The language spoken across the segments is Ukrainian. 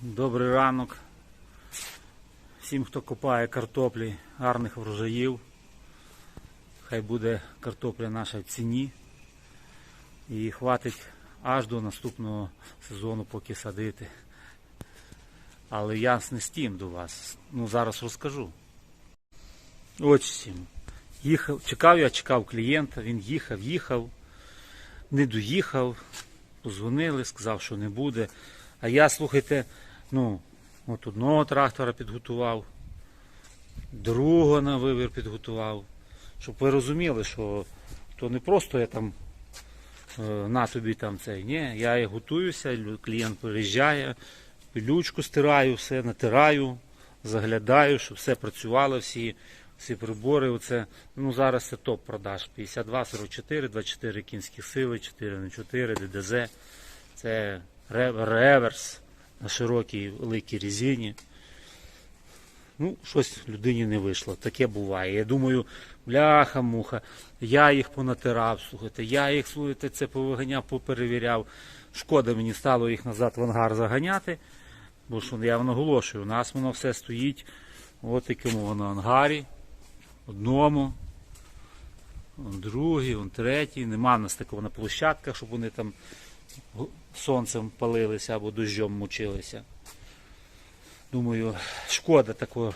Добрий ранок. Всім, хто копає картоплі, гарних врожаїв. Хай буде картопля наша в ціні. І хватить аж до наступного сезону, поки садити. Але я не з тим до вас. Ну зараз розкажу. Ось чим. Їхав, чекав я, чекав клієнта, він їхав, їхав, не доїхав, позвонили, сказав, що не буде. А я, слухайте, ну, от одного трактора підготував, другого на вибір підготував. Щоб ви розуміли, що то не просто я там е, на тобі там цей. Ні, я і готуюся, клієнт приїжджає, пилючку стираю, все натираю, заглядаю, щоб все працювало, всі, всі прибори. Оце, ну зараз це топ продаж. 52, 44, 24 кінські сили, 4 на 4, ДДЗ. Це ре- реверс на широкій великій резині. Ну, щось людині не вийшло. Таке буває. Я думаю, бляха-муха, я їх понатирав, слухайте, я їх, слухайте, це повиганяв, поперевіряв. Шкода мені стало їх назад в ангар заганяти. Бо що я наголошую, у нас воно все стоїть от такому воно ангарі. Одному, он другий, третій. Нема в нас такого на площадках, щоб вони там сонцем палилися або дощом мучилися. Думаю, шкода такого.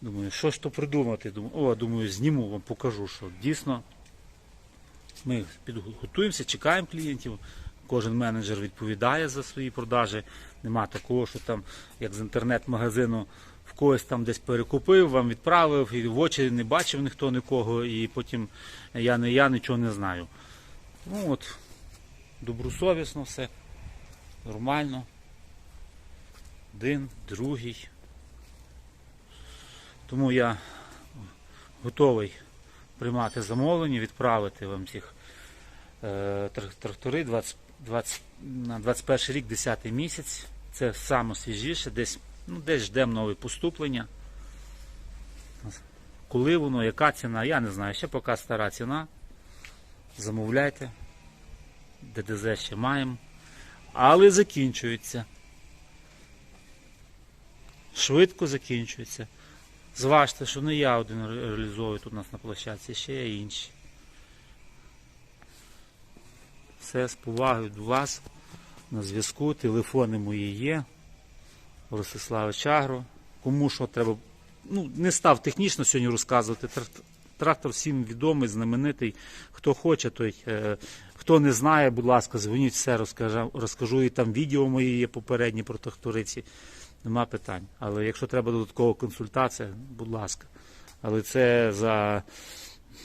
Думаю, що ж то придумати? Думаю, о, думаю, зніму вам, покажу, що дійсно ми підготуємося, чекаємо клієнтів. Кожен менеджер відповідає за свої продажі. Нема такого, що там, як з інтернет-магазину, в когось там десь перекупив, вам відправив, і в очі не бачив ніхто нікого, і потім я не я нічого не знаю. Ну от, добросовісно все, нормально. Один, другий. Тому я готовий приймати замовлення, відправити вам цих е, трактори 20, 20, на 21 рік, 10 місяць. Це саме свіжіше, десь, ну, десь ждемо нове поступлення. Коли воно, яка ціна, я не знаю. Ще поки стара ціна. Замовляйте. ДДЗ ще маємо. Але закінчується. Швидко закінчується. Зважте, що не я один реалізовую тут у нас на площадці, ще є інші. Все з повагою до вас. На зв'язку. Телефони мої є. Ростиславич Агро. Кому що треба. Ну, не став технічно сьогодні розказувати. Трак- Трактор всім відомий, знаменитий. Хто хоче, той. Е, хто не знає, будь ласка, дзвоніть, все розкажу, розкажу. І там відео мої є попередні про тракториці. Нема питань. Але якщо треба додаткова консультація, будь ласка. Але це за,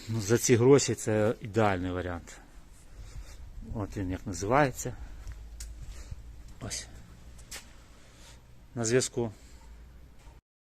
за ці гроші це ідеальний варіант. От він як називається. Ось. На зв'язку.